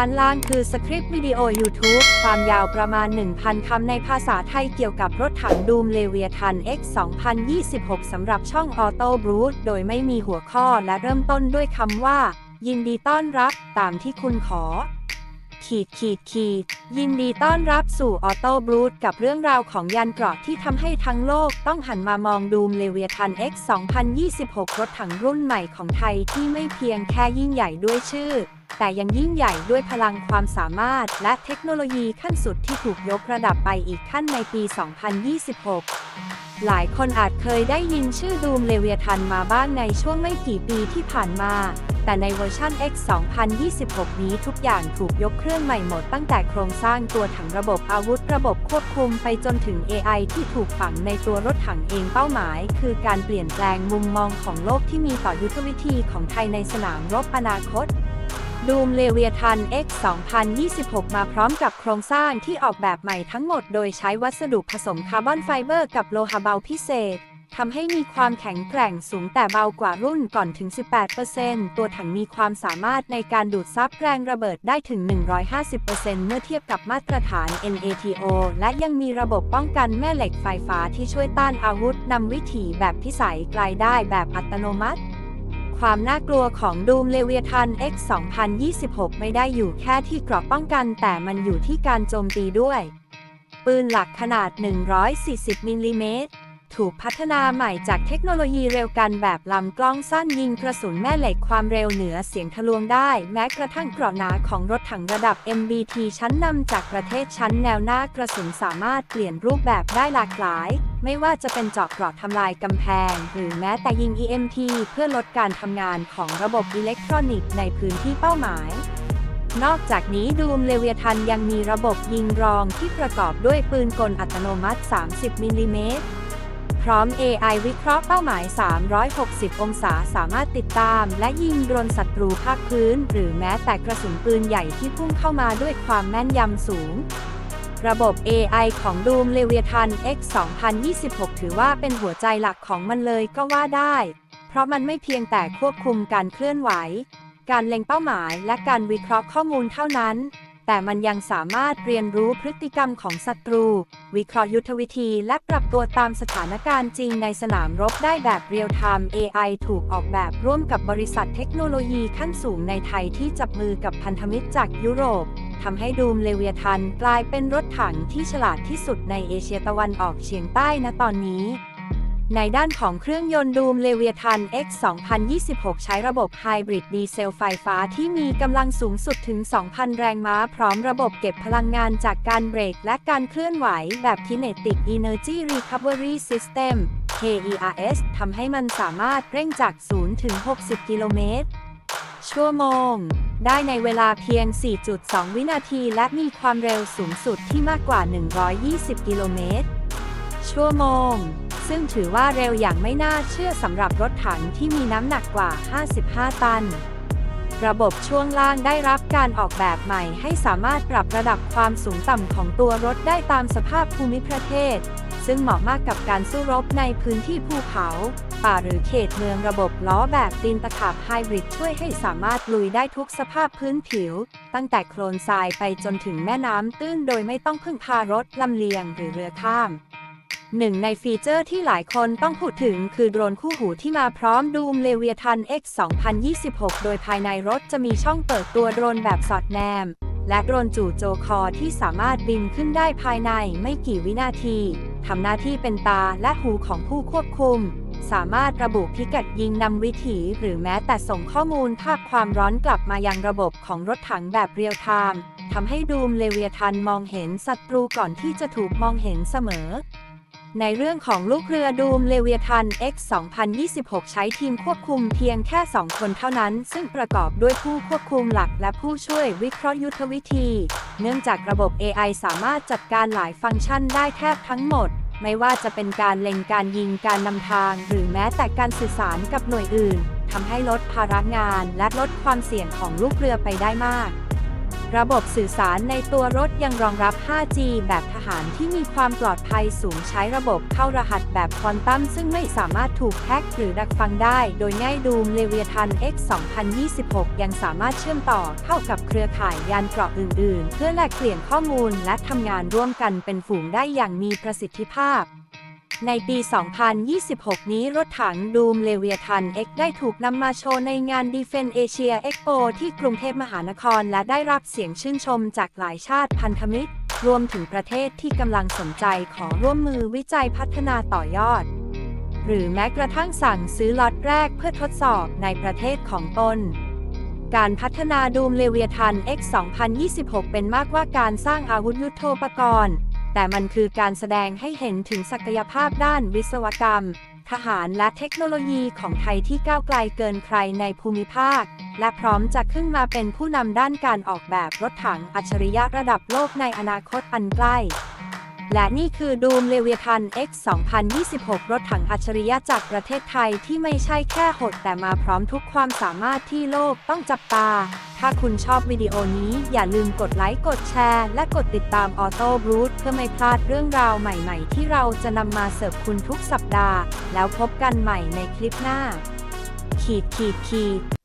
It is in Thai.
ด้านล่างคือสคริปต์วิดีโอ YouTube ความยาวประมาณ 1,000 คำในภาษาไทยเกี่ยวกับรถถังดูมเลเวียทัน X 2026 สำหรับช่อง Auto b r o o t โดยไม่มีหัวข้อและเริ่มต้นด้วยคำว่า ยินดีต้อนรับตามที่คุณขอ ขีดขีดขีดยินดีต้อนรับสู่ออโต้บรูดกับเรื่องราวของยานเกราะที่ทำให้ทั้งโลกต้องหันมามองดูมเลเวียทัน X 2026 รถถังรุ่นใหม่ของไทยที่ไม่เพียงแค่ยิ่งใหญ่ด้วยชื่อ แต่ยังยิ่งใหญ่ด้วยพลังความสามารถ และเทคโนโลยีขั้นสุดที่ถูกยกระดับไปอีกขั้นในปี 2026 หลายคนอาจเคยได้ยินชื่อดูมเลเวียทันมาบ้างในช่วงไม่กี่ปีที่ผ่านมา แต่ในเวอร์ชัน X 2026 นี้ทุกอย่างถูกยกเครื่องใหม่หมดตั้งแต่โครงสร้างตัวถังระบบอาวุธระบบควบคุมไปจนถึง AI ที่ถูกฝังในตัวรถถังเองเป้าหมาย คือการเปลี่ยนแปลงมุมมองของโลกที่มีต่อยุทธวิธีของไทยในสนามรบอนาคต ดูมเลเวียทัน X 2026 มาพร้อมกับโครงสร้างที่ออกแบบใหม่ทั้งหมดโดยใช้วัสดุผสมคาร์บอนไฟเบอร์กับโลหะเบาพิเศษทำให้มีความแข็งแกร่งสูงแต่เบากว่ารุ่นก่อนถึง 18%ตัวถังมีความสามารถในการดูดซับแรงระเบิดได้ถึง 150%เมื่อเทียบกับมาตรฐาน NATO และยังมีระบบป้องกันแม่เหล็กไฟฟ้าที่ช่วยต้านอาวุธนำวิถีแบบพิสัยไกลได้แบบอัตโนมัติ ความน่ากลัวของดูมเลเวียทัน X 2026 ไม่ได้อยู่แค่ที่เกราะป้องกัน แต่มันอยู่ที่การโจมตีด้วย ปืนหลักขนาด 140 มิลลิเมตร ถูกพัฒนาใหม่จากเทคโนโลยีเร็วกันแบบลำกล้องสั้นยิงกระสุนแม่เหล็กความเร็วเหนือเสียงทะลวงได้ แม้กระทั่งเกราะหนาของรถถังระดับ MBT ชั้นนำจากประเทศชั้นแนวหน้ากระสุนสามารถเปลี่ยนรูปแบบได้หลากหลาย ไม่ว่าจะเป็นเจาะเกราะทำลายกำแพง หรือแม้แต่ยิง EMP เพื่อลดการทำงานของระบบอิเล็กทรอนิกส์ในพื้นที่เป้าหมาย นอกจากนี้ดูมเลเวียทันยังมีระบบยิงรองที่ประกอบด้วยปืนกลอัตโนมัติ 30 มิลลิเมตรพร้อม AI วิเคราะห์เป้าหมาย 360 องศาสามารถติดตาม และยิงโดรนศัตรูภาคพื้น หรือแม้แต่กระสุนปืนใหญ่ที่พุ่งเข้ามาด้วยความแม่นยำสูง ระบบ AI ของ Doom Leviathan X 2026 ถือว่าเป็นหัวใจหลักของมันเลยก็ว่าได้ เพราะมันไม่เพียงแต่ควบคุมการเคลื่อนไหว การเล็งเป้าหมายและการวิเคราะห์ข้อมูลเท่านั้น แต่มันยังสามารถเรียนรู้พฤติกรรมของศัตรู วิเคราะห์ยุทธวิธีและปรับตัวตามสถานการณ์จริงในสนามรบได้แบบเรียลไทม์ AI ถูกออกแบบร่วมกับบริษัทเทคโนโลยีขั้นสูงในไทยที่จับมือกับพันธมิตรจากยุโรป ทำให้ดูมเลเวียทันกลายเป็นรถถังที่ฉลาดที่สุดในเอเชียตะวันออกเฉียงใต้ณตอนนี้ ในด้านของเครื่องยนต์ดูมเลเวียทัน X 2026 ใช้ระบบไฮบริดดีเซลไฟฟ้าที่มีกำลังสูงสุดถึง 2,000 แรงม้า พร้อมระบบเก็บพลังงานจากการเบรก และการเคลื่อนไหวแบบ Kinetic Energy Recovery System KERS ทำให้มันสามารถเร่งจาก 0 ถึง 60 กิโลเมตร ชั่วโมง ได้ในเวลาเพียง 4.2 วินาที และมีความเร็วสูงสุดที่มากกว่า 120 กิโลเมตร ชั่วโมง ซึ่งถือว่าเร็วอย่างไม่น่าเชื่อสำหรับรถถังที่มีน้ำหนักกว่า 55 ตัน ระบบช่วงล่างได้รับการออกแบบใหม่ให้สามารถปรับระดับความสูงต่ำของตัวรถได้ตามสภาพภูมิประเทศ ซึ่งเหมาะมากกับการสู้รบในพื้นที่ภูเขา ป่าหรือเขตเมืองระบบล้อแบบตีนตะขาบไฮบริดช่วยให้สามารถลุยได้ทุกสภาพพื้นผิว ตั้งแต่โคลนทรายไปจนถึงแม่น้ำตื้นโดยไม่ต้องพึ่งพารถลำเลียงหรือเรือข้ามหนึ่งในฟีเจอร์ที่หลายคนต้องพูดถึงคือโดรนคู่หูที่มาพร้อมดูมเลเวียทัน X 2026 โดยภายในรถจะมีช่องเปิดตัวโดรนแบบสอดแนม และโดรนจู่โจคอที่สามารถบินขึ้นได้ภายในไม่กี่วินาที ทำหน้าที่เป็นตาและหูของผู้ควบคุม สามารถระบุพิกัดยิงนำวิถีหรือแม้แต่ส่งข้อมูลภาพความร้อนกลับมายังระบบของรถถังแบบเรียลไทม์ทำให้ดูมเลเวียทันมองเห็นศัตรูก่อนที่จะถูกมองเห็นเสมอ ในเรื่องของลูกเรือดูมเลเวียทัน X 2026 ใช้ทีมควบคุมเพียงแค่ 2 คนเท่านั้น ซึ่งประกอบด้วยผู้ควบคุมหลักและผู้ช่วยวิเคราะห์ยุทธวิธี เนื่องจากระบบ AI สามารถจัดการหลายฟังก์ชันได้แทบทั้งหมด ไม่ว่าจะเป็นการเล็งการยิงการนำทาง หรือแม้แต่การสื่อสารกับหน่วยอื่นทำให้ลดภาระงานและลดความเสี่ยงของลูกเรือไปได้มาก ระบบสื่อสารในตัวรถยังรองรับ 5G แบบทหารที่มีความปลอดภัยสูงใช้ระบบเข้ารหัสแบบควอนตัมซึ่งไม่สามารถถูกแฮ็กหรือดักฟังได้ โดยง่ายดูมเลเวียทัน X 2026 ยังสามารถเชื่อมต่อเข้ากับเครือข่ายยานเกราะอื่น ๆ เพื่อแลกเปลี่ยนข้อมูลและทำงานร่วมกันเป็นฝูงได้อย่างมีประสิทธิภาพ ในปี 2026 นี้รถถังดูมเลเวียทัน X ได้ถูกนำมาโชว์ในงาน Defense Asia Expo ที่กรุงเทพมหานคร และได้รับเสียงชื่นชมจากหลายชาติพันธมิตร รวมถึงประเทศที่กำลังสนใจขอร่วมมือวิจัยพัฒนาต่อยอด หรือแม้กระทั่งสั่งซื้อล็อตแรกเพื่อทดสอบในประเทศของตนการพัฒนาดูมเลเวียทัน X 2026 เป็นมากกว่าการสร้างอาวุธยุโทโธปกรณ์ แต่มันคือการแสดงให้เห็นถึงศักยภาพด้านวิศวกรรม ทหารและเทคโนโลยีของไทยที่ก้าวไกลเกินใครในภูมิภาค และพร้อมจะขึ้นมาเป็นผู้นำด้านการออกแบบรถถังอัจฉริยะระดับโลกในอนาคตอันใกล้ และนี่คือดูมเลเวียทัน X 2026 รถถังอัจฉริยะจากประเทศไทยที่ไม่ใช่แค่หดแต่มาพร้อมทุกความสามารถที่โลกต้องจับตา ถ้าคุณชอบวิดีโอนี้อย่าลืมกดไลค์ กดแชร์ และกดติดตามออโต้บรูทเพื่อไม่พลาดเรื่องราวใหม่ ๆ ที่เราจะนำมาเสิร์ฟคุณทุกสัปดาห์ แล้วพบกันใหม่ในคลิปหน้า ขีดขีดขีด